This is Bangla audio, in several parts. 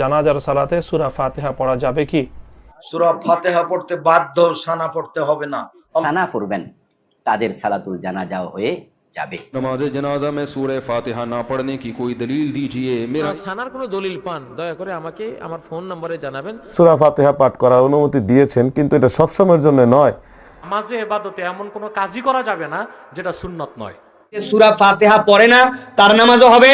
জানাজার সালাতে সুরা ফাতেহা পড়া যাবে কি? সুরা ফাতেহা পড়তে বাধ্য সানা পড়তে হবে না। সানা পড়বেন তাদের সালাতুল জানাজা হয়ে যাবে। নামাজে জানাজা মে সূরা ফাতিহা না পড়নে কি কোই দলিল দিজিয়ে? মেরা সানার কোনো দলিল পান। দয়া করে আমাকে আমার ফোন নম্বরে জানাবেন। সুরা ফাতিহা পাঠ করার অনুমতি দিয়েছেন কিন্তু এটা সব সময়ের জন্য নয়। নামাজে ইবাদতে এমন কোনো কাজই করা যাবে না যেটা সুন্নত নয়। যে সুরা ফাতেহা পড়ে না তার নামাজও হবে।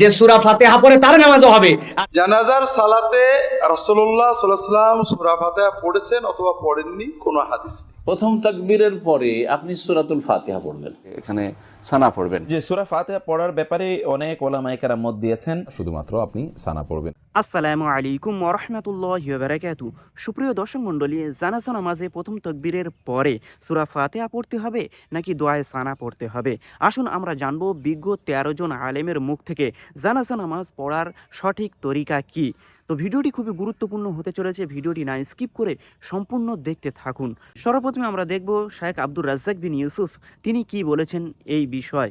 যে সুরা ফাতেহা পড়ে তার নামাজও হবে। জানাজার সালাতে রসল্লাহ সাল্লাম সুরা ফাতেহা পড়েছেন অথবা পড়েননি কোনো হাদিস প্রথম তাকবীরের পরে আপনি সূরাতুল ফাতেহা পড়বেন এখানে সানা পড়বেন। যে সুরা ফাতিহা পড়ার ব্যাপারে অনেক ওলামাইকারা মত দিয়েছেন। শুধুমাত্র আপনি সানা পড়বেন। আসসালামু আলাইকুম ওরহমতুল্লাহ বারাকাতু সুপ্রিয় দর্শক মণ্ডলী জানাজা নামাজে প্রথম তকবীরের পরে সুরা ফাতেহা পড়তে হবে নাকি দোয়ায় সানা পড়তে হবে? আসুন আমরা জানব বিজ্ঞ তেরো জন আলেমের মুখ থেকে জানাজা নামাজ পড়ার সঠিক তরিকা কি। তো ভিডিওটি খুবই গুরুত্বপূর্ণ হতে চলেছে। ভিডিওটি না স্কিপ করে সম্পূর্ণ দেখতে থাকুন। সর্বপ্রথমে আমরা দেখব শায়েখ আব্দুর রাজ্জাক বিন ইউসুফ। তিনি কি বলেছেন এই বিষয়?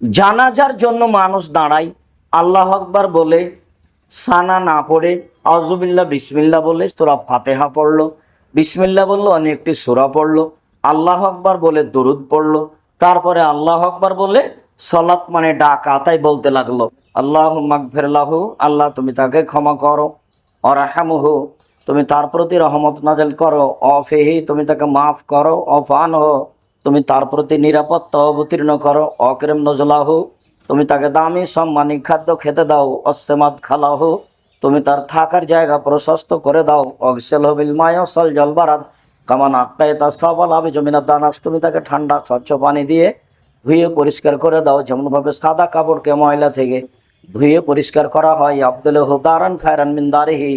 জানাজার জন্য মানুষ দাঁড়ায়, আল্লাহ আকবার বলে, সানা না পড়ে আজুবিল্লা বিসমিল্লা বলে সুরা ফাতেহা পড়ল। বিসমিল্লা বলল, অনেকটি সুরা পড়ল। আল্লাহ আকবার বলে দরুদ পড়ল। তারপরে আল্লাহ আকবার বলে সলাৎ মানে ডাকা তাই বলতে লাগল। আল্লাহ মাগফিরাহু আল্লাহ তুমি তাকে ক্ষমা করো, অরাহামহু, তুমি তার প্রতি রহমত নাজেল করো, অফেহি, তুমি তাকে মাফ করো অফান হো তুমি তার প্রতি নিরাপত্তা অবতীর্ণ করো, অকরেম নজলাহু, তুমি তাকে দামি সম্মানী খাদ্য খেতে দাও, অসেমাত খালাহু, তুমি তার থাকার জায়গা প্রশস্ত করে দাও অগসেল হবিল মায়সল জলবারাত কামান আক্কায় তা সবল হবে জমিনা দানাস, তুমি তাকে ঠান্ডা স্বচ্ছ পানি দিয়ে ধুয়ে পরিষ্কার করে দাও, যেমনভাবে সাদা কাপড়কে ময়লা থেকে ধুয়ে পরিষ্কার করা হয়। আব্দুল হুদারান খায়রান মিন দারিহি।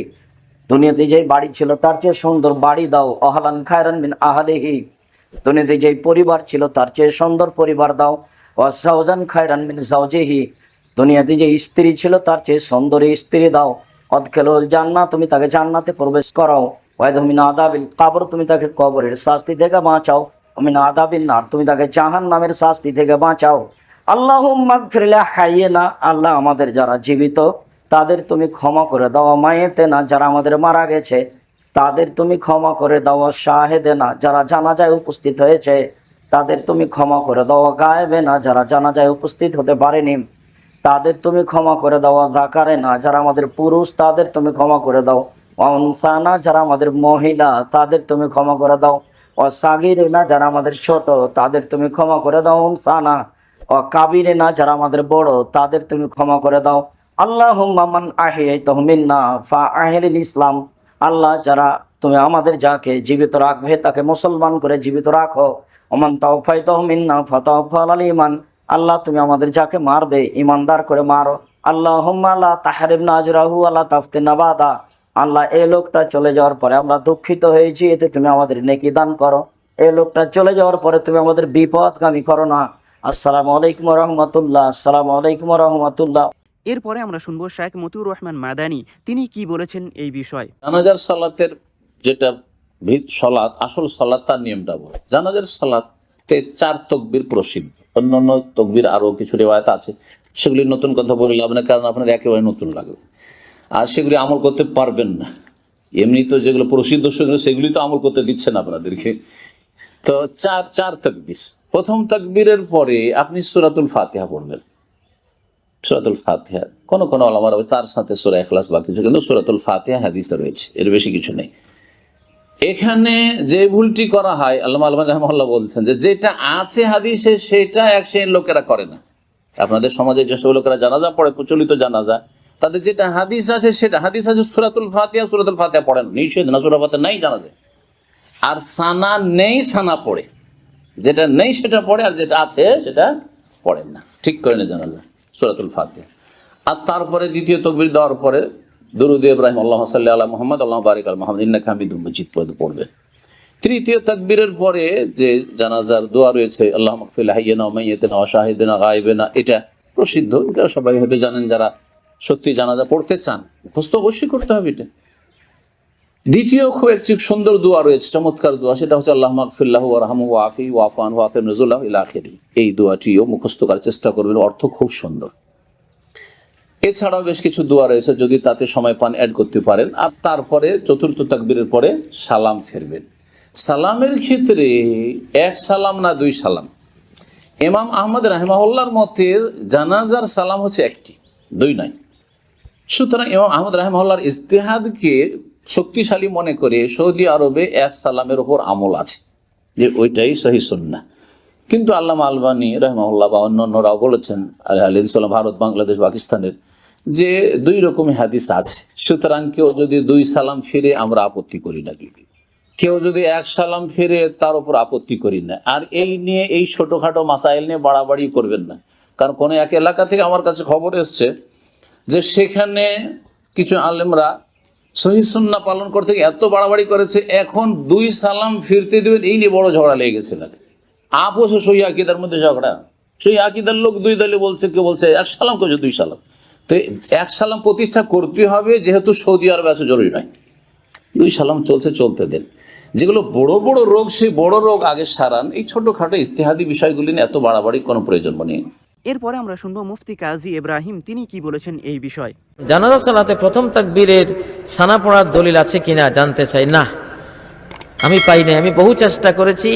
দুনিয়াতে যে বাড়ি ছিল, তার চেয়ে সুন্দর বাড়ি দাও। অহলান খায়রান মিন আহলিহি। দুনিয়াতে যে পরিবার ছিল, তার চেয়ে সুন্দর পরিবার দাও। অসাউজান খায়রান মিন সাউজেহি দুনিয়াতে যে স্ত্রী ছিল, তার চেয়ে সুন্দরী স্ত্রী দাও। অদখেলুল জান্না তুমি তাকে জান্নাতে প্রবেশ করাও। ওয়াইদমিন আদাবিল কাবর, তুমি তাকে কবরের শাস্তি থেকে বাঁচাও। অমিন আদাবিল নার, তুমি তাকে জাহান নামের শাস্তি থেকে বাঁচাও। আল্লাহ মাগফিরলা হাইয়ে না আল্লাহ আমাদের যারা জীবিত, তাদের তুমি ক্ষমা করে দাও। মায়েতে না, যারা আমাদের মারা গেছে, তাদের তুমি ক্ষমা করে দাও। শাহেদে না, যারা জানাজায় উপস্থিত হয়েছে, তাদের তুমি ক্ষমা করে দাও। গায়েবে না, যারা জানাজায় উপস্থিত হতে পারেনি, তাদের তুমি ক্ষমা করে দাও। জাকারে না, যারা আমাদের পুরুষ, তাদের তুমি ক্ষমা করে দাও। অনসানা যারা আমাদের মহিলা, তাদের তুমি ক্ষমা করে দাও। অসাগিরে না, যারা আমাদের ছোট, তাদের তুমি ক্ষমা করে দাও। অনসানা ও কাবিরে না, যারা আমাদের বড়, তাদের তুমি ক্ষমা করে দাও। আল্লাহ মামান আহিয়াই তহমিন্না ফা আহিল ইসলাম। আল্লাহ, যারা তুমি আমাদের যাকে জীবিত রাখবে, তাকে মুসলমান করে জীবিত রাখো। অমান তৌফাই তহমিন্না ফতফল আল ইমান আল্লাহ, তুমি আমাদের যাকে মারবে ইমানদার করে মারো। আল্লাহ আল্লাহ তাহারিব নাজরাহু আল্লাহ তাফতে নাবাদা আল্লাহ এই লোকটা চলে যাওয়ার পরে আমরা দুঃখিত হয়েছি এতে তুমি আমাদের নেকি দান করো। এই লোকটা চলে যাওয়ার পরে তুমি আমাদের বিপদগামী করো না। আসসালামু আলাইকুম রহমতুল্লাহ আসসালামু আলাইকুম রহমতুল্লাহ। এরপরে আমরা শুনব শায়েখ মতিউর রহমান মাদানি। তিনি কি বলেছেন এই বিষয়? জানাজার সালাতের যেটা ভিত সলাৎ আসল সলাৎ তার নিয়মটা বল। জানাজার সালাতে চার তকবির প্রসিদ্ধ। অন্য অন্য তকবির আরও কিছু রেওয়ায়ত আছে। সেগুলি নতুন কথা বলে লাভ না কারণ আপনার একেবারে নতুন লাগবে আর সেগুলি আমল করতে পারবেন না। এমনি তো যেগুলো প্রসিদ্ধ সেগুলো সেগুলি তো আমল করতে দিচ্ছেন আপনাদেরকে। তো চার চার তকবির। প্রথম তকবীরের পরে আপনি সুরাতুল ফাতিহা পড়বেন। সুরাতুল ফাতিহা। কোন কোন আলামার তার সাথে সুরা এখলাস বা কিছু কিন্তু সুরাতুল ফাতিহা হাদিসে রয়েছে। এর বেশি কিছু নেই। এখানে যে ভুলটি করা হয় আল্লাহ আলমান রহমাল্লাহ বলছেন যে, যেটা আছে হাদিসে, সেটা এক শ্রেণির লোকেরা করে না। আপনাদের সমাজে যেসব লোকেরা জানাজা পড়ে, প্রচলিত জানাজা। তাদের যেটা হাদিস আছে, সেটা হাদিস আছে, সুরাতুল ফাতিহা সুরাতুল ফাতিহা পড়েন। নিষেধ না, সুরা ফাতিহা নাই জানা যায় আর সানা নেই, সানা পড়ে। যেটা নেই সেটা পড়ে আর যেটা আছে সেটা পড়েন না। ঠিক করে না জানা যায় সুরাতুল ফাতিহা। আর তারপরে দ্বিতীয় তকবির দেওয়ার পরে দরুদ ইব্রাহিম আল্লাহ সাল্লাহ আল্লাহ মোহাম্মদ, আল্লাহ বারিক আল মোহাম্মদ ইন্নাকা হামিদুল মজিদ পদ পড়বে তৃতীয় তাকবীরের পরে যে জানাজার দোয়া রয়েছে, আল্লাহ মকফিল হাইয়েনা মাইয়েতেনা অশাহিদেনা গাইবেনা এটা প্রসিদ্ধ। এটা সবাই হয়তো জানেন যারা সত্যি জানাজা পড়তে চান। মুখস্থ অবশ্যই করতে হবে এটা। দ্বিতীয় খুব একটি সুন্দর দোয়া রয়েছে, চমৎকার দোয়া, সেটা হচ্ছে আল্লাহ মাকফিল্লাহ রাহমু ওয়াফি ওয়াফান ওয়াফিম নজুল্লাহ ইলাখেরি এই দোয়াটিও মুখস্থ করার চেষ্টা করবেন, অর্থ খুব সুন্দর। এছাড়াও বেশ কিছু দোয়া রয়েছে, যদি তাতে সময় পান অ্যাড করতে পারেন, আর তারপরে চতুর্থ তাকবীরের পরে সালাম ফেরবেন। সালামের ক্ষেত্রে এক সালাম না দুই সালাম। এমাম আহমদ রাহিমাহুল্লার মতে জানাজার সালাম হচ্ছে একটি, দুই নয়। সুতরাং ইমাম আহমদ রাহিমাহুল্লার ইজতেহাদকে শক্তিশালী মনে করে সৌদি আরবে এক সালামের ওপর আমল আছে, যে ওইটাই সহি সুন্না কিন্তু আল্লাহ আলবানী রহমাউল্লাহ বা অন্যান্যরাও বলেছেন আলহাম ভারত, বাংলাদেশ, পাকিস্তানের, যে দুই রকমের হাদিস আছে। সুতরাং কেউ যদি দুই সালাম ফিরে আমরা আপত্তি করি না। কেউ যদি এক সালাম ফিরে তার উপর আপত্তি করি না। আর এই নিয়ে, এই ছোটোখাটো মাসাইল নিয়ে বাড়াবাড়ি করবেন না। কারণ কোনো এক এলাকা থেকে আমার কাছে খবর এসছে যে সেখানে কিছু আলেমরা সহিসুন্না পালন করতে গিয়ে এত বাড়াবাড়ি করেছে, এখন দুই সালাম ফিরতে দেবেন, এই নিয়ে বড় ঝগড়া লেগে গেছে এলাকায়। আপোষ সহি আকিদার মধ্যে ঝগড়া। সেই আকিদার লোক দুই দলে বলছে, কেউ বলছে, এক সালাম কেউ দুই সালাম। তো এক সালাম প্রতিষ্ঠা করতে হবে, যেহেতু সৌদি আরবে আছে জরুরি নয়। দুই সালাম চলছে, চলতে দেন। যেগুলো বড় বড় রোগ, সেই বড় রোগ আগে সারান, এই ছোটখাটো ইস্তেহাদি বিষয়গুলি নিয়ে এত বাড়াবাড়ি কোনো প্রয়োজন নেই। এরপরে আমরা শুনব মুফতি কাজী ইব্রাহিম, তিনি কি বলেছেন এই বিষয়। জানাজা সালাতে প্রথম তাকবীরের সানা পড়ার দলিল আছে কিনা জানতে চাই। না, আমি পাই নাই। আমি বহু চেষ্টা করেছি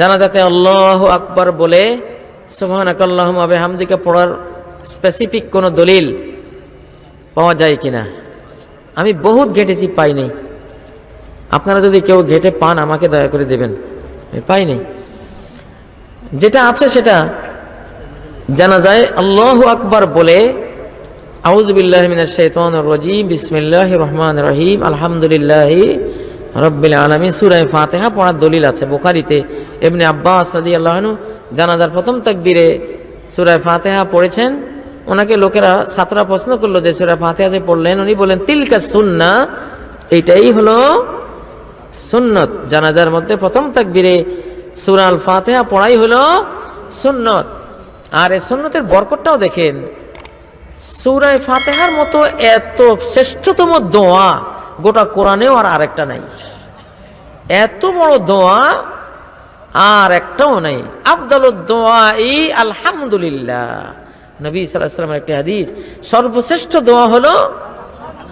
জানাজাতে আল্লাহ আকবর বলে সোহান আকাল্লাহ আবে হামদিকে পড়ার স্পেসিফিক কোনো দলিল পাওয়া যায় কিনা। আমি বহুত ঘেটেছি পাইনি আপনারা যদি কেউ ঘেটে পান, আমাকে দয়া করে দেবেন। আমি পাইনি যেটা আছে সেটা জানা যায়, আল্লাহ আকবার বলে রহমানির রহিম ফাতিহা পড়ার দলিল আছে বুখারীতে। আনহু জানাজার প্রথম তাকবীরে সূরা ফাতিহা পড়েছেন। ওনাকে লোকেরা, ছাত্ররা প্রশ্ন করল যে, সূরা ফাতিহা যে পড়লেন? উনি বলেন তিলকা সুন্না। এইটাই হলো সুন্নত। জানাজার মধ্যে প্রথম তাকবীরে সূরা আল ফাতিহা পড়াই হলো সুন্নত। আর এই সুন্নতের বরকতটাও দেখেন। সৌরায় ফাতেহার মতো এত শ্রেষ্ঠতম দোয়া গোটা কোরআনেও আর আরেকটা নাই। এত বড় দোয়া আর একটাও নাই। আফদাল দোয়া এই আলহামদুলিল্লাহ। নবী সাল্লামের একটি হাদিস, সর্বশ্রেষ্ঠ দোয়া হলো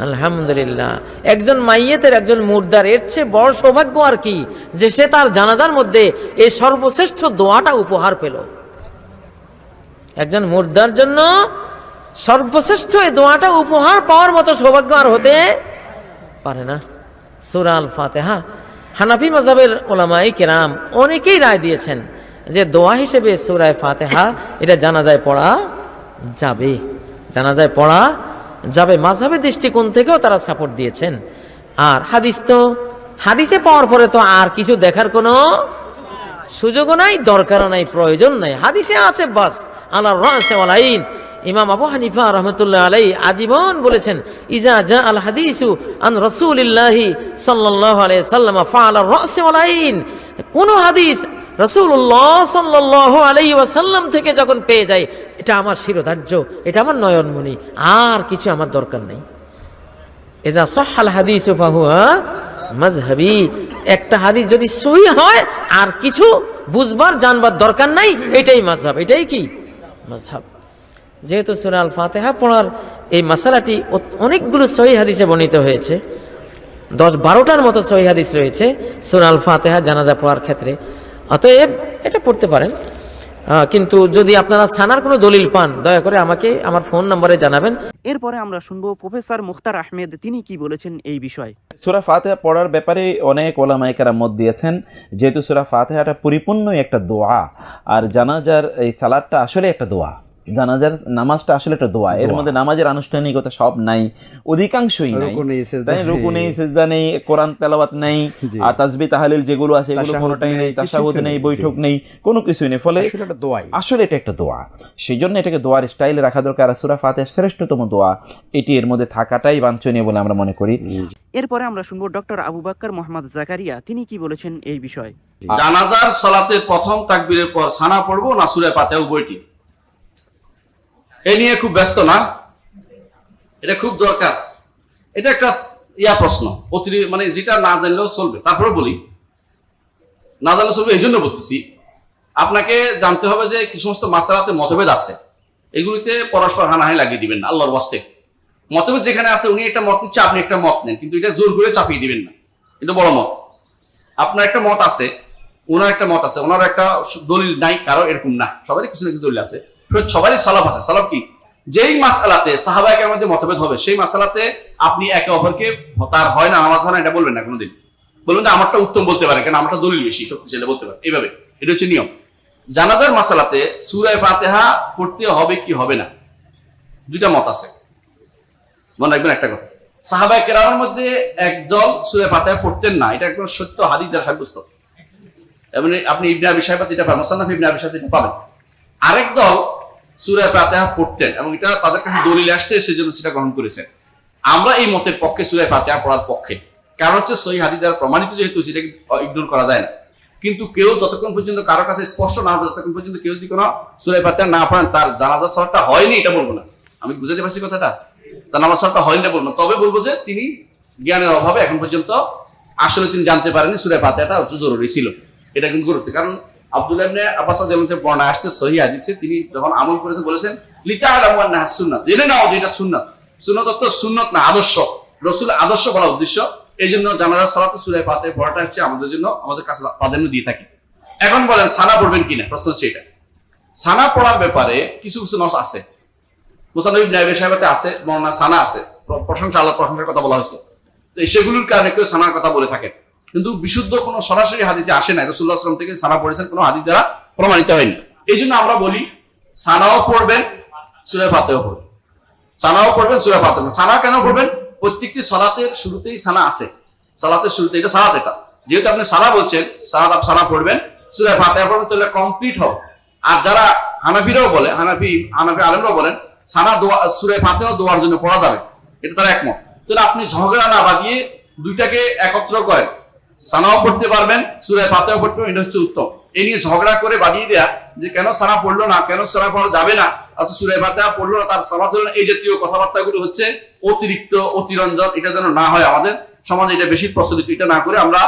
আলহামদুলিল্লাহ। একজন মাইয়েতের একজন মুর্দার এর চেয়ে বড় সৌভাগ্য আর কি যে সে তার জানাজার মধ্যে এই সর্বশ্রেষ্ঠ দোয়াটা উপহার পেল। একজন মুর্দার জন্য সর্বশ্রেষ্ঠ এই দোয়াটা উপহার পাওয়ার মতো সৌভাগ্য আর হতে পারে না। সুরা আল ফাতেহা হানাফি মজাবের ওলামাই কেরাম অনেকেই রায় দিয়েছেন যে দোয়া হিসেবে সুরায় ফাতেহা এটা জানাজায় পড়া যাবে। জানাজায় পড়া যাবে। মাঝহাবের দৃষ্টিকোণ থেকেও তারা সাপোর্ট দিয়েছেন। আর হাদিস তো, হাদিসে পাওয়ার পরে তো আর কিছু দেখার কোনো সুযোগও নাই, দরকারও নাই, প্রয়োজন নাই। হাদিসে আছে বাস আল্লাহ রাসে আলাইন ইমাম আবু হানিফা রহমতুল্লাহ আলাই আজীবন বলেছেন, ইজা জা আল হাদিসু আন রসুলিল্লাহি সাল্লাল্লাহু আলাইহি সাল্লাম ফাআলা রাসে আলাইন কোন হাদিস রসুল্লাহ সাল্লাল্লাহু আলাইহি ওয়াসাল্লাম থেকে যখন পেয়ে যায়, এটা আমার শিরোধার্য, এটা আমার নয়নমণি, আর কিছু আমার দরকার নেই। এজা সহাল হাদিস ফাহুয়া মাজহাবি একটা হাদিস যদি সহি হয়, আর কিছু বুঝবার, জানবার দরকার নাই, এটাই মাঝহাব এটাই কি? মাঝহাব যেহেতু সুরা আল ফাতেহা পড়ার এই মশালাটি অনেকগুলো সহি হাদিসে বর্ণিত হয়েছে। দশ বারোটার মতো সহি হাদিস রয়েছে সুরা আল ফাতেহা জানাজা পড়ার ক্ষেত্রে। অতএব এটা পড়তে পারেন। কিন্তু যদি আপনারা সানার কোনো দলিল পান দয়া করে আমাকে আমার ফোন নম্বরে জানাবেন। এরপরে আমরা শুনব প্রফেসর মুখতার আহমেদ তিনি কি বলেছেন এই বিষয়ে। সুরা ফাতেহা পড়ার ব্যাপারে অনেক ওলামাইকারা মত দিয়েছেন যেহেতু সুরা ফাতেহাটা পরিপূর্ণই একটা দোয়া আর জানাজার এই সালাদটা আসলে একটা দোয়া। জানাজার নামাজটা আসলে একটা দোয়া। এর মধ্যে নামাজের আনুষ্ঠানিকতা সব নাই অধিকাংশই নাই। তাই রুকু নেই। সেজদা নেই কোরআন তেলাওয়াত নেই আর তাসবি তাহালিল যেগুলো আছে এগুলো কোনোটাই নেই তাশাহুদ নেই বৈঠক নেই কোনো কিছুই নেই। ফলে আসলে এটা একটা দোয়া। সেই জন্য এটাকে দোয়ার স্টাইলে রাখা দরকার। আর সুরা ফাতেহা শ্রেষ্ঠতম দোয়া এটি এর মধ্যে থাকাটাই বাঞ্ছনীয় বলে আমরা মনে করি। এরপরে আমরা শুনব ডক্টর আবু বাক্কর মোহাম্মদ জাকারিয়া। তিনি কি বলেছেন এই বিষয়ে? জানাজার সালাতে প্রথম তাকবীরের পর সানা পড়ব না সুরে পাতে বইটি? এ নিয়ে খুব ব্যস্ত না। এটা খুব দরকার। এটা একটা ইয়া প্রশ্ন। অতিরি মানে যেটা না জানলেও চলবে। তারপরে বলি, না জানলে চলবে এই জন্য বলতেছি, আপনাকে জানতে হবে যে কি সমস্ত মাসালাতে মতভেদ আছে। এগুলিতে পরস্পর হানাহানি লাগিয়ে দিবেন না, আল্লাহর বস্তে মতভেদ যেখানে আছে, উনি একটা মত নিচ্ছে, আপনি একটা মত নেন, কিন্তু এটা জোর করে চাপিয়ে দিবেন না। এটা বড় মত। আপনার একটা মত আছে ওনার একটা মত আছে ওনার একটা দলিল নাই, কারও এরকম না। সবারই কিছু না কিছু দলিল আছে। সবারই সালাফ আছে। সালাফ কি? যেই মাসালাতে সাহাবাহিকের মধ্যে মতভেদ হবে, সেই মাসালাতে আপনি একে অপরকে তার হয় না, নামাজ হয় এটা বলবেন না কোনোদিন। বলবেন যে আমারটা উত্তম বলতে পারে, কেন আমারটা দলিল বেশি শক্তিশালী বলতে পারে। এইভাবে, এটা হচ্ছে নিয়ম। জানাজার মাসালাতে সুরায় ফাতেহা পড়তে হবে কি হবে না? দুইটা মত আছে। মনে রাখবেন একটা কথা। সাহাবাই কেরামের মধ্যে একদল সুরে পাতায় পড়তেন না, এটা একদম সত্য হাদি দ্বারা সাব্যস্ত। এবং আপনি ইবনে আবি সাহেব এটা পাবেন, মোসান্নাফ ইবনে আবি সাহেব পাবেন। আরেক দল সুরে পাতাহা পড়তেন এবং এটা তাদের কাছে দলিল আসছে, সেজন্য সেটা গ্রহণ করেছেন। আমরা এই মতের পক্ষে সুরে পাতাহা পড়ার পক্ষে। কারণ হচ্ছে সহি হাদিস দ্বারা প্রমাণিত যেহেতু, সেটাকে ইগনোর করা যায় না। কিন্তু কেউ যতক্ষণ পর্যন্ত কারও কাছে স্পষ্ট না হবে ততক্ষণ পর্যন্ত কেউ যদি কোনো সুরে পাতাহা না পড়েন, তার জানাজা সলাটা হয়নি, এটা বলব না। আমি বুঝাতে পারছি কথাটা? তার নামাজ সলাটা হয়নি বলব না। তবে বলব যে তিনি জ্ঞানের অভাবে এখন পর্যন্ত আসলে তিনি জানতে পারেনি সুরে পাতাটা একটু জরুরি ছিল। এটা কিন্তু গুরুত্ব। কারণ আব্দুল্লাহ আসছে, সহি তিনি যখন আমল করেছেন বলেছেন জেনে নাও যে এটা না, আদর্শ। রসুল আদর্শ বলা উদ্দেশ্য। এই জন্য জানাজা সালাতে সুরে পাতে পড়াটা হচ্ছে আমাদের জন্য আমাদের কাছে প্রাধান্য দিয়ে থাকি। এখন বলেন, সানা পড়বেন কিনা প্রশ্ন হচ্ছে এটা। সানা পড়ার ব্যাপারে কিছু কিছু নস আছে। মুসানবী আবি সাহেবাতে আছে মৌলানা সানা আছে। প্রশংসা আল্লাহ প্রশংসার কথা বলা হয়েছে। তো সেগুলোর কারণে কেউ সানার কথা বলে থাকেন। কিন্তু বিশুদ্ধ কোনো সরাসরি হাদিসে আসে না রসুল্লাহ আসলাম থেকে সানা পড়েছেন, কোনো হাদিস দ্বারা প্রমাণিত হয়নি। এই জন্য আমরা বলি সানাও পড়বেন, সুরে পাতেও পড়বেন। সানাও পড়বেন, সুরে পাতে সানা কেন পড়বেন? প্রত্যেকটি সলাতের শুরুতেই সানা আছে। সালাতের শুরুতে এটা সালাত এটা। যেহেতু আপনি সানা বলছেন, সালাত আপ সানা পড়বেন, সুরে পাতে পড়বেন, তাহলে কমপ্লিট হবে। আর যারা হানাফিরাও বলে, হানাফি হানাফি আলমরাও বলেন সানা দোয়া, সুরে পাতেও দোয়ার জন্য পড়া যাবে। এটা তার একমত। তাহলে আপনি ঝগড়া না বাগিয়ে দুইটাকে একত্র করেন। সানাও পড়তে পারবেন সুরে পাতেও পড়তে পারবেন, এটা হচ্ছে উত্তম। এই নিয়ে ঝগড়া করে বাড়িয়ে দেয়া যে কেন সানা পড়ল না, কেন সানা পড়া যাবে না অত সুরে পাতা পড়ল না, তার সালাত হলো এই জাতীয় কথাবার্তাগুলো হচ্ছে অতিরিক্ত, অতিরঞ্জন, এটা যেন না হয় আমাদের সমাজে, এটা বেশি প্রচলিত, এটা না করে আমরা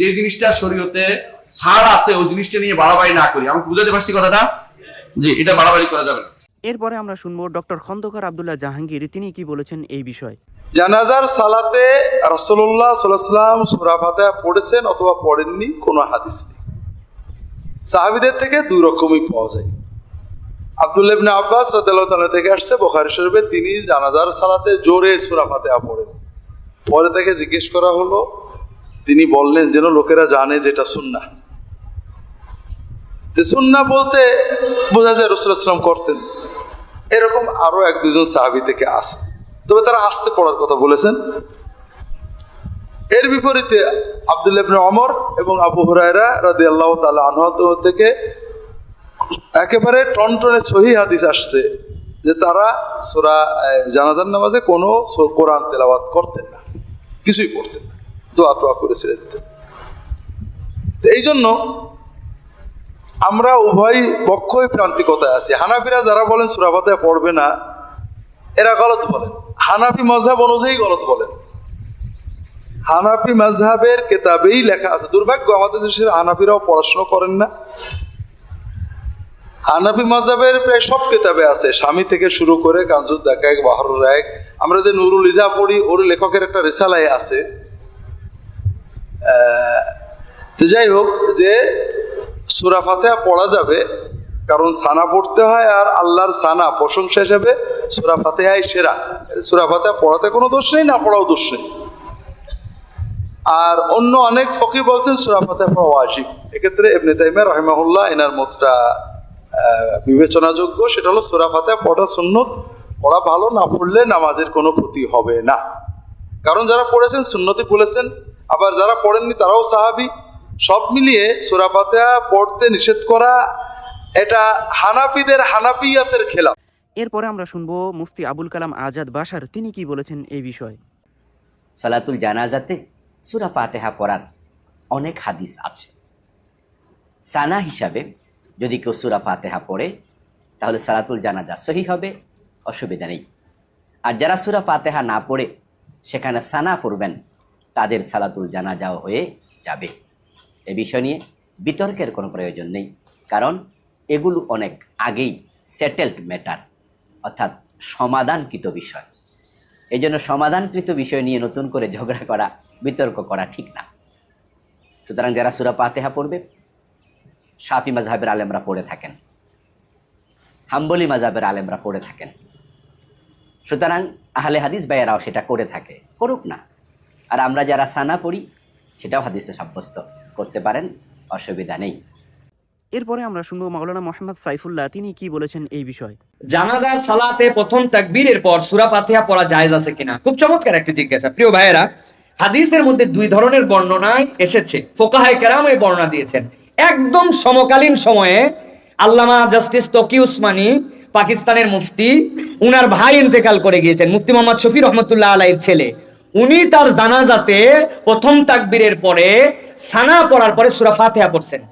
যে জিনিসটা শরীয়তে ছাড় আছে, ওই জিনিসটা নিয়ে বাড়াবাড়ি না করি। আমি বুঝাতে পারছি কথাটা? জি, এটা বাড়াবাড়ি করা যাবে এরপরে আমরা শুনব ডক্টর খন্দকার আবদুল্লাহ জাহাঙ্গীর, তিনি কি বলেছেন এই বিষয়ে? জানাজার সালাতে রসল্লাহ সাল্লাম সুরা ফাতেহা পড়েছেন অথবা পড়েননি, কোনো হাদিস নেই। সাহাবিদের থেকে দুই রকমই পাওয়া যায়। আব্দুল্লাহ ইবনে আব্বাস রাদিয়াল্লাহু থেকে আসছে, বুখারী শরীফে তিনি জানাজার সালাতে জোরে সূরা ফাতিহা পড়েন। পরে থেকে জিজ্ঞেস করা হলো, তিনি বললেন, যেন লোকেরা জানে যেটা সুন্নাহ। তো সুন্নাহ বলতে বোঝা যায় রাসূলুল্লাহ সাল্লাম করতেন। এরকম আরও এক দুজন সাহাবি থেকে আছে তবে তারা আস্তে পড়ার কথা বলেছেন। এর বিপরীতে আব্দুল্লাহ ইবনে ওমর এবং আবু হুরায়রা আল্লাহ তাআলা আনহু থেকে একেবারে টনটনে সহি হাদিস আসছে যে তারা সোরা আহ, জানাজার নামাজে কোনো কোরআন তেলাওয়াত করতেন না। কিছুই করতেন না। দোয়া টোয়া করে ছেড়ে দিতেন। এই জন্য আমরা উভয় পক্ষই প্রান্তিকতায় আছি। হানাফিরা যারা বলেন সুরাফাতে পড়বে না এরা গলত বলেন। হানাফি মজহাব অনুযায়ী গলত বলেন। হানাফি মজহাবের কেতাবেই লেখা আছে। দুর্ভাগ্য, আমাদের দেশের হানাফিরাও পড়াশোনা করেন না। হানাফি মজাবের প্রায় সব কেতাবে আছে। স্বামী থেকে শুরু করে কাঞ্জুর দেখায় বাহরুর এক আমরা যে নুরুল ইজা পড়ি, ওর লেখকের একটা রেসালাই আছে। যাই হোক, যে সুরাফাতে পড়া যাবে কারণ সানা পড়তে হয় আর আল্লাহর সানা প্রশংসা হিসাবে সুরা ফাতেহাই সেরা। সুরা ফাতেহা পড়াতে কোনো দোষ নেই, না পড়াও দোষ নেই। আর অন্য অনেক ফকি বলছেন সুরা ফাতেহা পড়া ওয়াজিব। এক্ষেত্রে এমনি তাইমিয়া রহিমাহুল্লাহ এনার মতটা বিবেচনাযোগ্য। সেটা হলো সুরা ফাতেহা পড়া সুন্নত, পড়া ভালো, না পড়লে নামাজের কোনো ক্ষতি হবে না। কারণ যারা পড়েছেন সুন্নতি বলেছেন, আবার যারা পড়েননি তারাও সাহাবি। সব মিলিয়ে সুরা পড়তে নিষেধ করা এটা হানাফিদের হানাফিয়াতের খেলা এরপরে আমরা শুনব মুফতি আবুল কালাম আজাদ বাসার তিনি কি বলেছেন এই বিষয়ে? সালাতুল জানাজাতে সুরা ফাতেহা পড়ার অনেক হাদিস আছে। সানা হিসাবে যদি কেউ সুরা ফাতেহা পড়ে তাহলে সালাতুল জানাজা সহি হবে অসুবিধা নেই। আর যারা সুরা ফাতেহা না পড়ে সেখানে সানা পড়বেন তাদের সালাতুল জানাজাও হয়ে যাবে। এ বিষয় নিয়ে বিতর্কের কোনো প্রয়োজন নেই কারণ এগুলো অনেক আগেই সেটেলড ম্যাটার অর্থাৎ সমাধানকৃত বিষয়। এই জন্য সমাধানকৃত বিষয় নিয়ে নতুন করে ঝগড়া করা, বিতর্ক করা ঠিক না। সুতরাং যারা সুরা পাতেহা পড়বে, সাফি মাঝহাবের আলেমরা পড়ে থাকেন। হাম্বলি মাঝহাবের আলেমরা পড়ে থাকেন। সুতরাং আহলে হাদিস ভাইয়েরাও সেটা করে থাকে, করুক না। আর আমরা যারা সানা পড়ি, সেটাও হাদিসে সাব্যস্ত করতে পারেন, অসুবিধা নেই। এরপরে আমরা শুনব মাওলানা মোহাম্মদ সাইফুল্লাহ, তিনি কি বলেছেন এই বিষয়ে। জানাজার সালাতে প্রথম তাকবীরের পর সূরা ফাতিহা পড়া জায়েজ আছে কিনা? খুব চমৎকার একটা জিজ্ঞাসা। প্রিয় ভাইয়েরা, হাদিসের মধ্যে দুই ধরনের বর্ণনায় এসেছে। ফোকাহায় কেরাম এই বর্ণনা দিয়েছেন। একদম সমকালীন সময়ে আল্লামা জাস্টিস তকি উসমানী, পাকিস্তানের মুফতি, উনার ভাই ইন্তেকাল করে গিয়েছেন, মুফতি মোহাম্মদ শফি রহমতুল্লাহ আলাইয়ের ছেলে। উনি তার জানাজাতে প্রথম তাকবীরের পরে সানা পড়ার পরে সূরা ফাতিহা পড়ছেন।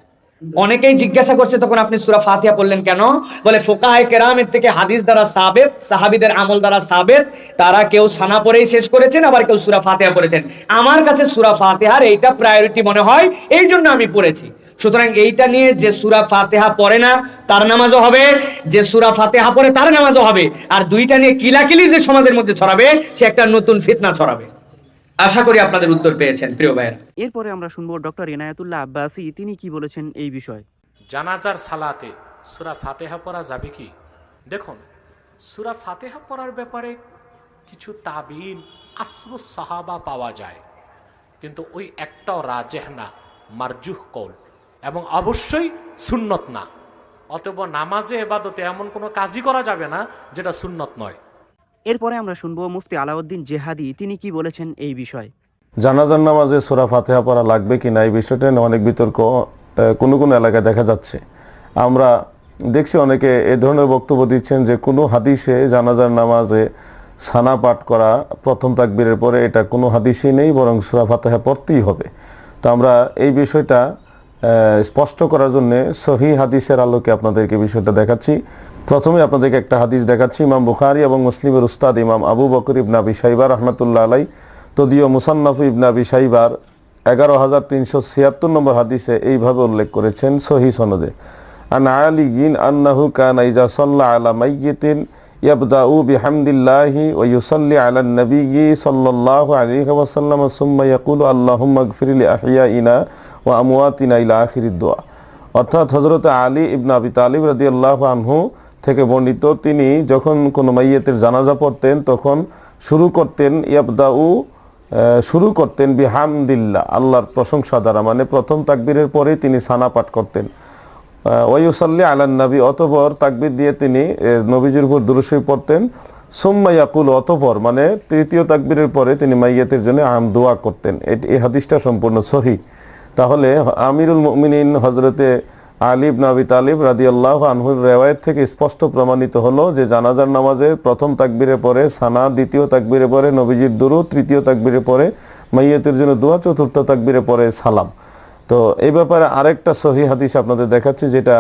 অনেকেই জিজ্ঞাসা করছে, তখন আপনি সুরা ফাতিহা পড়লেন কেন? বলে, ফোকাহায় কেরামের থেকে হাদিস দ্বারা সাবেত, সাহাবিদের আমল দ্বারা সাবেত, তারা কেউ সানা পড়েই শেষ করেছেন, আবার কেউ সুরা ফাতিহা পড়েছেন। আমার কাছে সুরা ফাতিহার এইটা প্রায়োরিটি মনে হয়, এই জন্য আমি পড়েছি। সুতরাং এইটা নিয়ে যে সুরা ফাতেহা পড়ে না, তার নামাজও হবে, যে সুরা ফাতেহা পড়ে তার নামাজও হবে। আর দুইটা নিয়ে কিলাকিলি যে সমাজের মধ্যে ছড়াবে, সে একটা নতুন ফিতনা ছড়াবে। আশা করি আপনাদের উত্তর পেয়েছেন প্রিয় ভাইয়েরা। এরপরে আমরা শুনব ডক্টর ইনায়াতুল্লাহ আব্বাসি। তিনি কি বলেছেন এই বিষয়ে? জানাজার সালাতে সুরা ফাতেহা পড়া যাবে কি? দেখুন সুরা ফাতেহা পড়ার ব্যাপারে কিছু তাবিন আশ্রু সাহাবা পাওয়া যায়। কিন্তু ওই একটাও রাজেহ না মারজুহ কৌল। এবং অবশ্যই সুন্নত না। অতএব নামাজে এবাদতে এমন কোনো কাজই করা যাবে না যেটা সুন্নত নয়। এরপরে আমরা শুনব মুফতি আলাউদ্দিন জেহাদি, তিনি কি বলেছেন এই বিষয়ে। জানাজার নামাজে সোরা ফাতেহা পড়া লাগবে কি না এই বিষয়টা অনেক বিতর্ক কোনো কোনো এলাকায় দেখা যাচ্ছে। আমরা দেখছি অনেকে এ ধরনের বক্তব্য দিচ্ছেন যে কোনো হাদিসে জানাজার নামাজে সানা পাঠ করা প্রথম তাকবীরের পরে এটা কোনো হাদিসই নেই, বরং সোরা ফাতেহা পড়তেই হবে। তো আমরা এই বিষয়টা স্পষ্ট করার জন্য সহি হাদিসের আলোকে আপনাদেরকে বিষয়টা দেখাচ্ছি। প্রথমে আপনাদেরকে একটা হাদিস দেখাচ্ছি, ইমাম বুখারি এবং মুসলিমের উস্তাদ ইমাম আবু বকর ইবনা আবি সাইবা রহমতুল্লাহ আলাই তদীয় মুসান্নাফ ইবনা আবি সাইবার এগারো হাজার তিনশো ছিয়াত্তর নম্বর হাদিসে এইভাবে উল্লেখ করেছেন সহি সনদে। আন আলিগিন আন্নাহু কান ইজা সাল্লা আলা মাইয়িতিন ইয়াবদাউ বিহামদিল্লাহি ওয়া ইউসাল্লি আলা নবিয়্যি সাল্লাল্লাহু আলাইহি ওয়া সাল্লাম সুম্মা ইয়াকুলু আল্লাহুম্মা ইগফির লি আহইয়াইনা আখিরিদ দোয়া। অর্থাৎ হযরত আলী ইবনে আবি তালিব রাদিয়াল্লাহু আনহু থেকে বর্ণিত, তিনি যখন কোনো মাইয়েতের জানাজা পড়তেন, তখন শুরু করতেন, ইয়াবদাউ শুরু করতেন বিহামদিল্লাহ, আল্লাহর প্রশংসা দ্বারা। মানে প্রথম তাকবীরের পরেই তিনি সানা পাঠ করতেন। ওয়ুসাল্লি আলান নবী, অতপর তাকবির দিয়ে তিনি নবীজির উপর দুরুসই পড়তেন। সোম্মা ইয়াকুল, অতপর মানে তৃতীয় তাকবীরের পরে তিনি মাইয়াতের জন্য আম দোয়া করতেন। এই হাদিসটা সম্পূর্ণ সহি। তাহলে আমিরুল মুমিনিন হজরতে আলিব নাবি তালিব রাদি আল্লাহ আনহুর রেওয়ায়ত থেকে স্পষ্ট প্রমাণিত হলো যে জানাজার নামাজে প্রথম তাকবিরে পরে সানা দ্বিতীয় তাকবিরে পরে নবীজির দুরু তৃতীয় তাকবিরে পরে মাইয়াতের জন্য দোয়া চতুর্থ তাকবিরে পরে সালাম। তো এই ব্যাপারে আরেকটা সহি হাদিস আপনাদের দেখাচ্ছি যেটা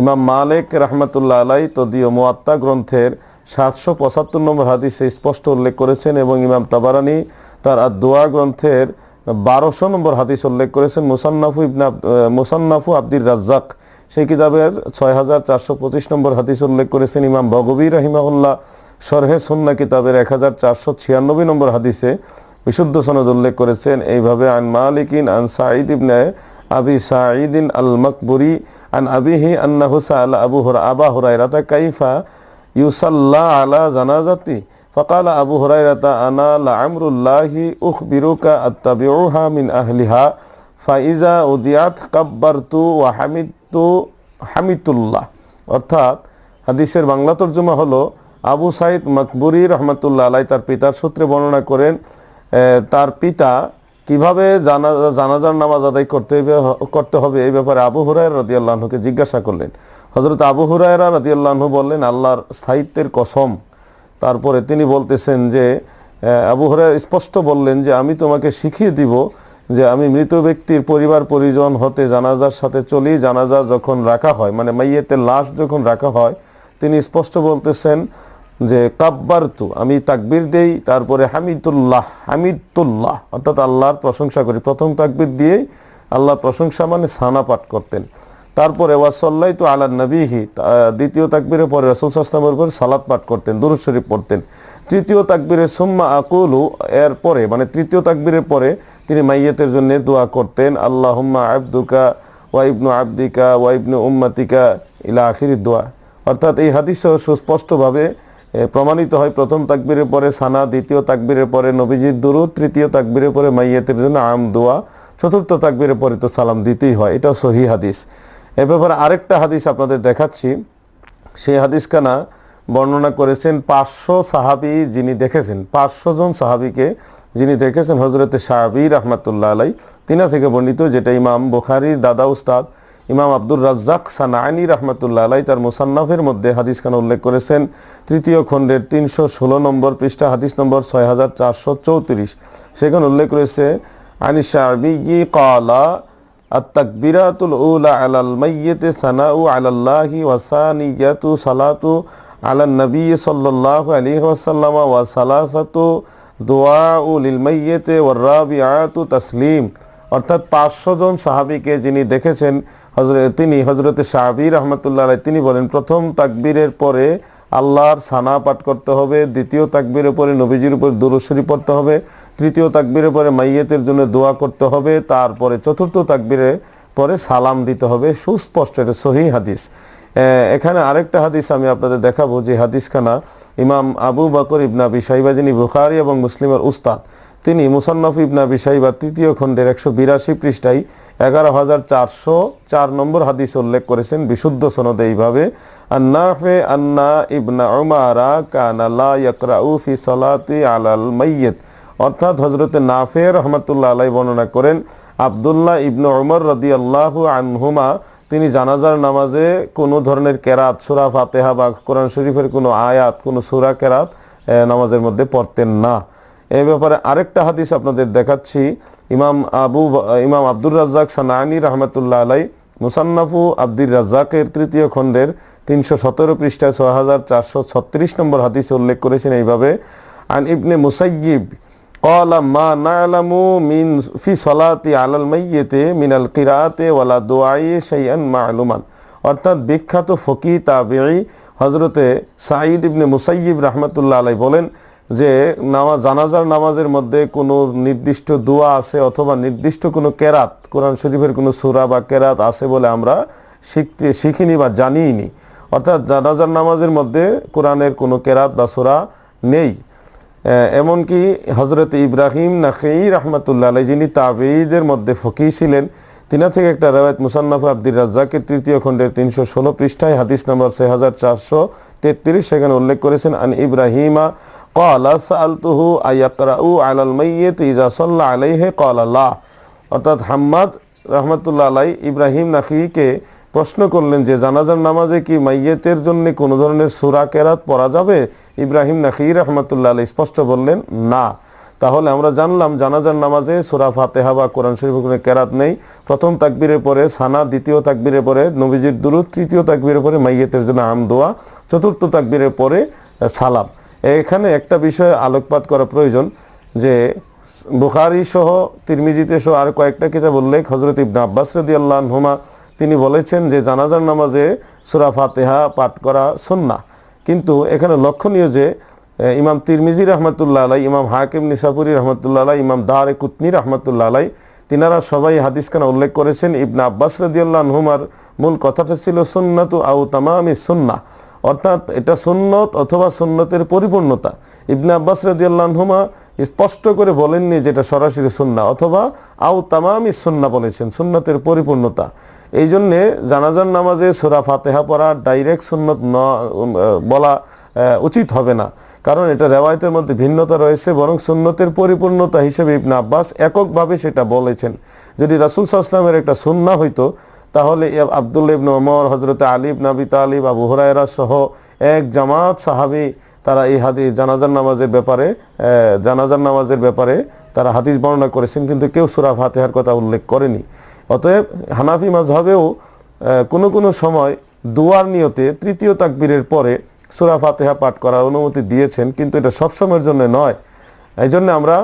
ইমাম মালিক রহমতুল্লাহ আলাই তদীয় মোয়াত্তা গ্রন্থের সাতশো পঁচাত্তর নম্বর হাদিসে স্পষ্ট উল্লেখ করেছেন এবং ইমাম তাবারানি তার আর দোয়া গ্রন্থের বারোশো নম্বর হাদিস উল্লেখ করেছেন মুসান্নাফু ইবনা মুসান্নাফু আব্দির রাজ্জাক। সেই কিতাবের ছয় হাজার চারশো পঁচিশ নম্বর হাদিস উল্লেখ করেছেন ইমাম ভগবী রহিমাহুল্লাহ। সরহে সন্না কিতাবের এক হাজার চারশো ছিয়ানব্বই নম্বর হাদিসে বিশুদ্ধ সনদ উল্লেখ করেছেন, এইভাবে আন মালিকিন, আন সাঈদ ইবনে আবি সাঈদিন আল মকবুরি আন আবিহি আন্নাহু সাআলা আবু হুরা, আবা হুরায়রাতা কাইফা ইউসাল্লা আলা জানাজাতি? فقال أبو هريرة أنا لعمر الله أخبرك أتبعها من أهلها فإذا أذيعت كبرت وحمدت حمدت الله অর্থাৎ হাদিসের বাংলা তর্জমা হলো আবু সাইদ মকবুরি রহমতুল্লাহ আলাই তার পিতার সূত্রে বর্ণনা করেন আহ, তার পিতা কিভাবে জানাজা জানাজার নামাজ আদায় করতে হবে করতে হবে এই ব্যাপারে আবু হুরায়রা রাদিয়াল্লাহুকে জিজ্ঞাসা করলেন হযরত আবু হুরায়রা রাদিয়াল্লাহু বললেন আল্লাহর স্থায়িত্বের কসম তারপরে তিনি বলতেছেন যে আবু হুরায়রা স্পষ্ট বললেন যে, আমি তোমাকে শিখিয়ে দিব যে, আমি মৃত ব্যক্তির পরিবার পরিজন হতে জানাজার সাথে চলি, জানাজা যখন রাখা হয় মানে মাইয়েতের লাশ যখন রাখা হয়, তিনি স্পষ্ট বলতেছেন যে, কাব্বারতু, আমি তাকবির দেই, তারপরে হামিদুল্লাহ হামিদুল্লাহ, অর্থাৎ আল্লাহর প্রশংসা করি। প্রথম তাকবির দিয়েই আল্লাহর প্রশংসা মানে সানা পাঠ করতেন। তারপরে ওয়াসল্লাই তো আলা নবীহি দ্বিতীয় তাকবীরের পরে রসুল উপর সালাত পাঠ করতেন, দুরুদ শরীফ পড়তেন। তৃতীয় তাকবীরের সুম্মা আকুলু, এর পরে মানে তৃতীয় তাকবীরের পরে তিনি মাইয়াতের জন্য দোয়া করতেন, আল্লাহুম্মা আবদুকা ওয়া ইবনু আবদিকা ওয়া ইবনু উম্মাতিকা ইলা আখির দোয়া। অর্থাৎ এই হাদিস সুস্পষ্টভাবে প্রমাণিত হয় প্রথম তাকবীরের পরে সানা, দ্বিতীয় তাকবীরের পরে নবীজির দুরুদ, তৃতীয় তাকবীরের পরে মাইয়াতের জন্য আম দোয়া, চতুর্থ তাকবীরের পরে তো সালাম দিতেই হয়, এটাও সহি হাদিস। এ ব্যাপারে আরেকটা হাদিস আপনাদের দেখাচ্ছি। সেই হাদিসখানা বর্ণনা করেছেন পাঁচশো সাহাবি যিনি দেখেছেন, পাঁচশো জন সাহাবিকে যিনি দেখেছেন হজরতে সাহাবি রহমাতুল্লাহ আলাই তিনা থেকে বর্ণিত যেটা ইমাম বুখারির দাদা উস্তাদ, ইমাম আব্দুর রাজ্জাক সানানি রহমাতুল্লাহ আলাই তার মুসান্নাফের মধ্যে হাদিসখানা উল্লেখ করেছেন। তৃতীয় খণ্ডের তিনশো ষোলো নম্বর পৃষ্ঠা, হাদিস নম্বর ছয় হাজার চারশো চৌত্রিশ। সেখানে উল্লেখ রয়েছে, আনি সাহাবি কালা আত্তাকবিরাতুল সালাতু নবী অর্থাৎ পাঁচশো জন সাহাবিকে যিনি দেখেছেন হজরত তিনি হজরত সাহাবি রহমতুল্লাহ তিনি বলেন, প্রথম তাকবীরের পরে আল্লাহর সানা পাঠ করতে হবে, দ্বিতীয় তাকবীরের পরে নবীজির উপর দুরস্বরী পড়তে হবে তৃতীয় তাকবীরের পরে মাইয়েতের জন্য দোয়া করতে হবে, তারপরে চতুর্থ তাকবীরে পরে সালাম দিতে হবে। সুস্পষ্ট, এটা সহি হাদিস। এখানে আরেকটা হাদিস আমি আপনাদের দেখাবো, যে হাদিসখানা ইমাম আবু বকর ইবনা বিসাইবা যিনি বুখারি এবং মুসলিমের উস্তাদ, তিনি মুসান্নফ ইবনা বিসাইবা তৃতীয় খণ্ডের একশো বিরাশি পৃষ্ঠায় এগারো হাজার চারশো চার নম্বর হাদিস উল্লেখ করেছেন বিশুদ্ধ সনদে এইভাবে, আন্নাফে আন্না ইবনা উমারা কানা লা ইয়াকরাউ সালাতি আলাল মাইয়িত। অর্থাৎ হজরতে নাফে রহমতুল্লাহ আলাই বর্ণনা করেন, আবদুল্লাহ ইবনু উমর রদি আল্লাহ আনহুমা, তিনি জানাজার নামাজে কোনো ধরনের কেরাত, সুরা ফাতেহা বা কোরআন শরীফের কোনো আয়াত, কোনো সুরা কেরাত নামাজের মধ্যে পড়তেন না। এই ব্যাপারে আরেকটা হাদিস আপনাদের দেখাচ্ছি। ইমাম আবু, ইমাম আব্দুর রাজ্জাক সানানি রহমতুল্লাহ আলাই মুসান্নাফু আব্দুর রাজ্জাকের তৃতীয় খণ্ডের তিনশো সতেরো পৃষ্ঠায় ছয় হাজার চারশো ছত্রিশ নম্বর হাদিসে উল্লেখ করেছেন এইভাবে, আন ইবনে মুসাইয়িব কলা মা নালামু মিন ফি সলাতি আলাল মাইয়েতে মিনাল কিরাতে ওয়ালা দোয়াই শাইয়ান মালুমান অর্থাৎ বিখ্যাত ফকি তাবেঈ হজরতে সাঈদ ইবনে মুসাইব রাহমাতুল্লাহ আলাই বলেন যে, নামাজ জানাজার নামাজের মধ্যে কোনো নির্দিষ্ট দোয়া আছে অথবা নির্দিষ্ট কোনো কেরাত, কোরআন শরীফের কোনো সুরা বা কেরাত আছে বলে আমরা শিখতে শিখিনি বা জানিই অর্থাৎ জানাজার নামাজের মধ্যে কোরআনের কোনো কেরাত বা সুরা নেই। এমনকি হজরত ইব্রাহিম নাখেই রহমতুল্লাহ আলাই যিনি তাবেঈদের মধ্যে ফকি ছিলেন তিনা থেকে একটা রেওয়ায়ত মুসান্নাফ আব্দুর রাজ্জাকের তৃতীয় খণ্ডের তিনশো ষোলো পৃষ্ঠায় হাদিস নম্বর ছয় হাজার চারশো তেত্রিশ সেখানে উল্লেখ করেছেন আন ইব্রাহিমা قال سألته أيقرأ على الميت إذا صلى عليه قال لا অর্থাৎ হাম্মাদ রহমতুল্লাহ আলাই ইব্রাহিম নাখিকে প্রশ্ন করলেন যে জানাজার নামাজে কি মাইয়েতের জন্য কোনো ধরনের সুরা কেরাত পড়া যাবে ইব্রাহিম নাকি রহমতুল্লাহ আলাই স্পষ্ট বললেন, না। তাহলে আমরা জানলাম জানাজার নামাজে সুরা ফাতেহা বা কোরআন শরীফ কোনো কেরাত নেই। প্রথম তাকবীরের পরে সানা, দ্বিতীয় তাকবীরের পরে নবীজির দুরুদ, তৃতীয় তাকবীরের পরে মাইয়েতের জন্য আম দোয়া চতুর্থ তাকবীরের পরে সালাম। এখানে একটা বিষয়ে আলোকপাত করা প্রয়োজন যে বুখারি সহ তিরমিজিতে সহ আর কয়েকটা কিতাব উল্লেখ। হজরত ইবনা আব্বাস রদি আল্লাহ তিনি বলেছেন যে জানাজার নামাজে সুরা ফাতেহা পাঠ করা সুন্না কিন্তু এখানে লক্ষণীয় যে ইমাম তিরমিজি রহমতুল্লাহ আলাই, ইমাম হাকিম নিসাপুরি রহমতুল্লাহ আলাই, ইমাম দারে কুতনি রহমতুল্লাহ আলাই, তিনারা সবাই হাদিসখানা উল্লেখ করেছেন, ইবনা আব্বাস রদিয়াল্লাহ হুমার মূল কথাটা ছিল সুন্নাত আউ তামামি সুন্না। অর্থাৎ এটা সুন্নত অথবা সুন্নতের পরিপূর্ণতা। ইবনে আব্বাস রাদিয়াল্লাহু আনহুমা স্পষ্ট করে বলেননি যেটা সরাসরি সুন্না, অথবা আউ তামামি সুন্না বলেছেন, সুন্নতের পরিপূর্ণতা। এই জন্যে জানাজার নামাজে সুরা ফাতেহা পড়া ডাইরেক্ট সুন্নত ন বলা উচিত হবে না। কারণ এটা রেওয়ায়তের মধ্যে ভিন্নতা রয়েছে, বরং সুন্নতের পরিপূর্ণতা হিসেবে ইবনে আব্বাস এককভাবে সেটা বলেছেন। যদি রাসূল ওয়াসাল্লামের একটা সুন্না হইতো, তাহলে আব্দুল ইবনে ওমর হজরত আলী ইবনে আবি তালিব, আবু হুরায়রা সহ এক জামাত সাহাবী, তারা এই হাদি জানাজার নামাজের ব্যাপারে জানাজার নামাজের ব্যাপারে তারা হাদিস বর্ণনা করেছেন, কিন্তু কেউ সূরা ফাতিহার কথা উল্লেখ করেনি। অতএব হানাফি মাযহাবেও আহ, কোনো কোনো সময় দুয়ার নিয়তে তৃতীয় তাকবীরের পরে সূরা ফাতিহা পাঠ করার অনুমতি দিয়েছেন কিন্তু এটা সব সময়ের জন্য নয়। এই জন্য আমরা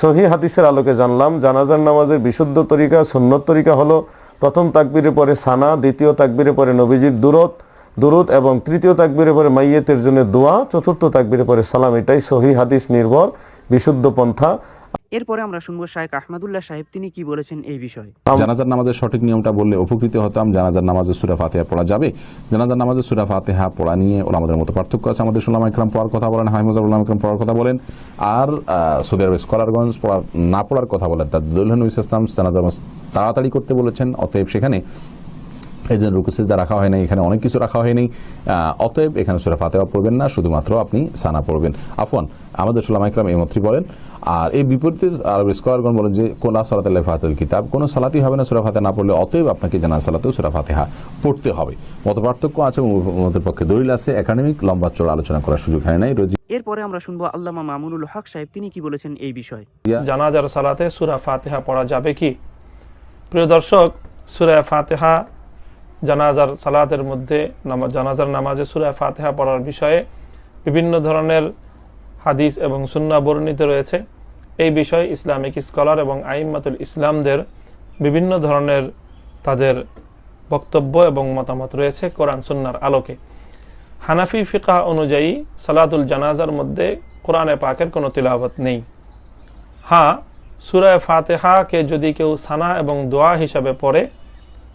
সহি হাদিসের আলোকে জানলাম জানাজার নামাজের বিশুদ্ধ তরিকা সুন্নত তরিকা হলো প্রথম তাকবীরের পরে সানা দ্বিতীয় তাকবীরের পরে নবীজির দূরত দুরুদ এবং তৃতীয় তাকবীরের পরে মাইয়েতের জন্য দোয়া চতুর্থ তাকবীরের পরে সালাম এটাই সহি হাদিস নির্ভর বিশুদ্ধ পন্থা। এরপরে আমরা শুনব শায়েক আহমদুল্লাহ সাহেব, তিনি কি বলেছেন এই বিষয়ে। জানাজার নামাজের সঠিক নিয়মটা বললে উপকৃত হতাম, জানাজার নামাজে সুরা ফাতেহা পড়া যাবে। জানাজার নামাজে সুরা ফাতেহা পড়া নিয়ে আমাদের মতো পার্থক্য আছে আমাদের সুলাম ইকরাম পড়ার কথা বলেন হাইমুজাবুল্লাহ ইকরাম পড়ার কথা বলেন, আর সৌদি আরবের স্কলারগঞ্জ পড়ার না পড়ার কথা বলেন। তার দুল্লাহ ইসলাম জানাজার তাড়াতাড়ি করতে বলেছেন, অতএব সেখানে এই জন্য রুকুসিজদা রাখা হয় নাই, এখানে অনেক কিছু রাখা হয়নি অতএব এখানে সুরা ফাতেহা পড়বেন না, শুধুমাত্র আপনি সানা পড়বেন। আফওয়ান, আমাদের সুলাম ইকরাম এই মন্ত্রী বলেন আর এই বিপরীতে আরব স্কলারগণ বলেন যে কোন সালাতাল্লাহ ফাতেল কিতাব কোনো সালাতি হবে না সুরা ফাতে না পড়লে অতএব আপনাকে জানা সালাতেও সুরা ফাতেহা পড়তে হবে। মত পার্থক্য আছে মতের পক্ষে দলিল আছে একাডেমিক লম্বা চড়া আলোচনা করার সুযোগ হয় নাই। রোজি এরপরে আমরা শুনব আল্লামা মামুনুল হক সাহেব তিনি কি বলেছেন এই বিষয়ে? জানাজার সালাতে সুরা ফাতেহা পড়া যাবে কি? প্রিয় দর্শক সুরা ফাতেহা জানাজার সালাতের মধ্যে জানাজার নামাজে সুরা ফাতেহা পড়ার বিষয়ে বিভিন্ন ধরনের হাদিস এবং সুন্না বর্ণিত রয়েছে। এই বিষয়ে ইসলামিক স্কলার এবং আইম্মাতুল ইসলামদের বিভিন্ন ধরনের তাদের বক্তব্য এবং মতামত রয়েছে কোরআন সুন্নার আলোকে। হানাফি ফিকা অনুযায়ী সালাতুল জানাজার মধ্যে কোরআনে পাকের কোনো তিলাবত নেই। হ্যাঁ সুরায় ফাতেহাকে যদি কেউ সানা এবং দোয়া হিসাবে পড়ে,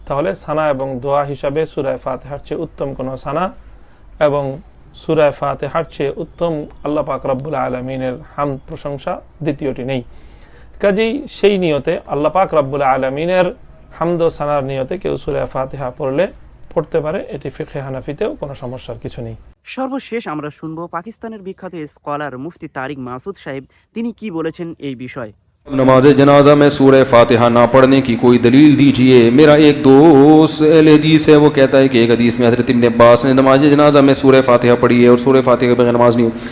তাহলে সানা এবং দোয়া হিসাবে সুরায় ফাতেহার চেয়ে উত্তম কোনো সানা এবং সুরায় ফাতেহার চেয়ে উত্তম আল্লাহ পাক রব্বুল আলমিনের হাম প্রশংসা দ্বিতীয়টি নেই। কাজেই সেই নিয়তে আল্লাহ পাক রব্বুল আলমিনের হামদ সানার নিয়তে কেউ সুরায় ফাতেহা পড়লে পড়তে পারে, এটি ফিখে হানাফিতেও কোনো সমস্যার কিছু নেই। সর্বশেষ আমরা শুনব পাকিস্তানের বিখ্যাত স্কলার মুফতি তারিক মাসুদ সাহেব, তিনি কি বলেছেন এই বিষয়ে। نماز جنازہ میں سورہ فاتحہ نہ پڑھنے کی کوئی دلیل دیجیے میرا ایک دوست اہل حدیث ہے، وہ کہتا ہے کہ ایک حدیث میں حضرت ابن عباس نے نماز جنازہ میں سورہ فاتحہ پڑھی ہے اور سورہ فاتحہ کے بغیر نماز نہیں ہوتی۔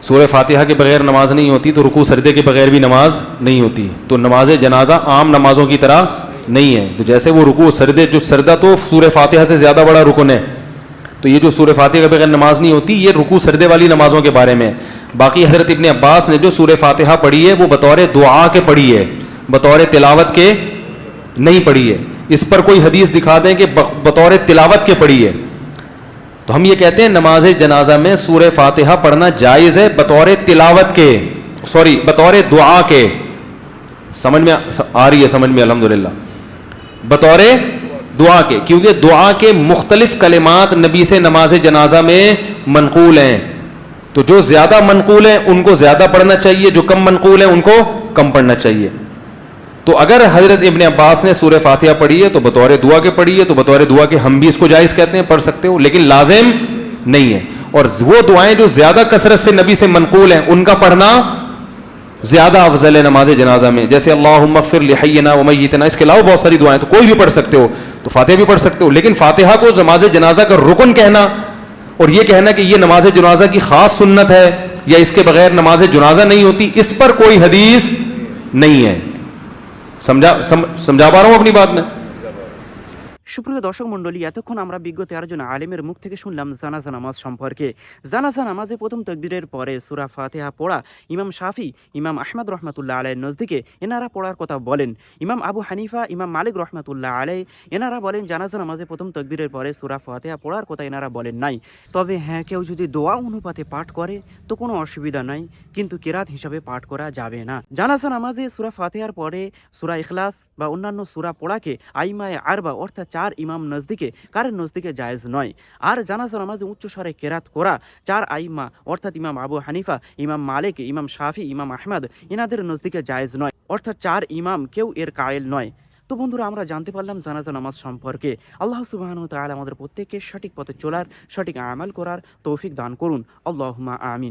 سورہ فاتحہ کے بغیر نماز نہیں ہوتی تو رکوع سردے کے بغیر بھی نماز نہیں ہوتی۔ تو نماز جنازہ عام نمازوں کی طرح نہیں ہے۔ تو جیسے وہ رکوع سردے جو سردہ تو سورہ فاتحہ سے زیادہ بڑا رکن ہے۔ تو یہ جو سورہ فاتحہ کے بغیر نماز نہیں ہوتی، یہ رکوع سردے والی نمازوں کے بارے میں باقی حضرت ابن عباس نے جو سورہ فاتحہ پڑھی ہے، وہ بطور دعا کے پڑھی ہے، بطور تلاوت کے نہیں پڑھی ہے۔ اس پر کوئی حدیث دکھا دیں کہ بطور تلاوت کے پڑھی ہے۔ تو ہم یہ کہتے ہیں نماز جنازہ میں سورہ فاتحہ پڑھنا جائز ہے بطور تلاوت کے، سوری، بطور دعا کے۔ سمجھ میں آ رہی ہے، سمجھ میں الحمد للہ بطور دعا کے، کیونکہ دعا کے مختلف کلمات نبی سے نماز جنازہ میں منقول ہیں۔ تو جو زیادہ منقول ہیں، ان کو زیادہ پڑھنا چاہیے، جو کم منقول ہیں، ان کو کم پڑھنا چاہیے۔ تو اگر حضرت ابن عباس نے سورہ فاتحہ پڑھی ہے، تو بطور دعا کے پڑھی ہے، تو بطور دعا کے ہم بھی اس کو جائز کہتے ہیں، پڑھ سکتے ہو، لیکن لازم نہیں ہے۔ اور وہ دعائیں جو زیادہ کثرت سے نبی سے منقول ہیں، ان کا پڑھنا زیادہ افضل ہے نماز جنازہ میں۔ جیسے اللہ مغفر لحینا ومیتنا اس کے علاوہ بہت ساری دعائیں، تو کوئی بھی پڑھ سکتے ہو، تو فاتحہ بھی پڑھ سکتے ہو۔ لیکن فاتحہ کو نماز جنازہ کا رکن کہنا اور یہ کہنا کہ یہ نماز جنازہ کی خاص سنت ہے یا اس کے بغیر نماز جنازہ نہیں ہوتی، اس پر کوئی حدیث نہیں ہے۔ سمجھا سمجھا پا رہا ہوں اپنی بات میں؟ সুপ্রিয় দর্শক মণ্ডলী, এতক্ষণ আমরা বিজ্ঞ তেরো জন আলেমের মুখ থেকে শুনলাম জানাজা নামাজ সম্পর্কে। জানাজা নামাজে প্রথম তকবীরের পরে সুরা ফাতেহা পড়া ইমাম শাফি, ইমাম আহমদ রহমতুল্লাহ আলাই নজদিকে এনারা পড়ার কথা বলেন। ইমাম আবু হানিফা, ইমাম মালিক রহমতুল্লাহ আলাই, এনারা বলেন, জানাজা নামাজে প্রথম তকবীরের পরে সুরা ফাতেহা পড়ার কথা এনারা বলেন নাই। তবে হ্যাঁ কেউ যদি দোয়া অনুপাতে পাঠ করে, তো কোনো অসুবিধা নাই, কিন্তু কেরাত হিসাবে পাঠ করা যাবে না। জানাজা নামাজে সুরা ফাতেহার পরে সুরা ইখলাস বা অন্যান্য সুরা পড়াকে আইমায় আরবা, অর্থাৎ চার ইমাম নজদিকে কারের নজদিকে জায়েজ নয়? আর জানাজা নামাজে উচ্চ স্বরে কেরাত করা, চার আইমা, অর্থাৎ ইমাম আবু হানিফা, ইমাম মালিক, ইমাম শাফি, ইমাম আহমদ, এনাদের নজদিকে জায়েজ নয়, অর্থাৎ চার ইমাম কেউ এর কায়েল নয়। তো বন্ধুরা, আমরা জানতে পারলাম জানাজা নামাজ সম্পর্কে। আল্লাহ সুবাহন তাআলা আমাদের প্রত্যেককে সঠিক পথে চলার, সঠিক আমাল করার তৌফিক দান করুন। আল্লাহুম্মা আমিন।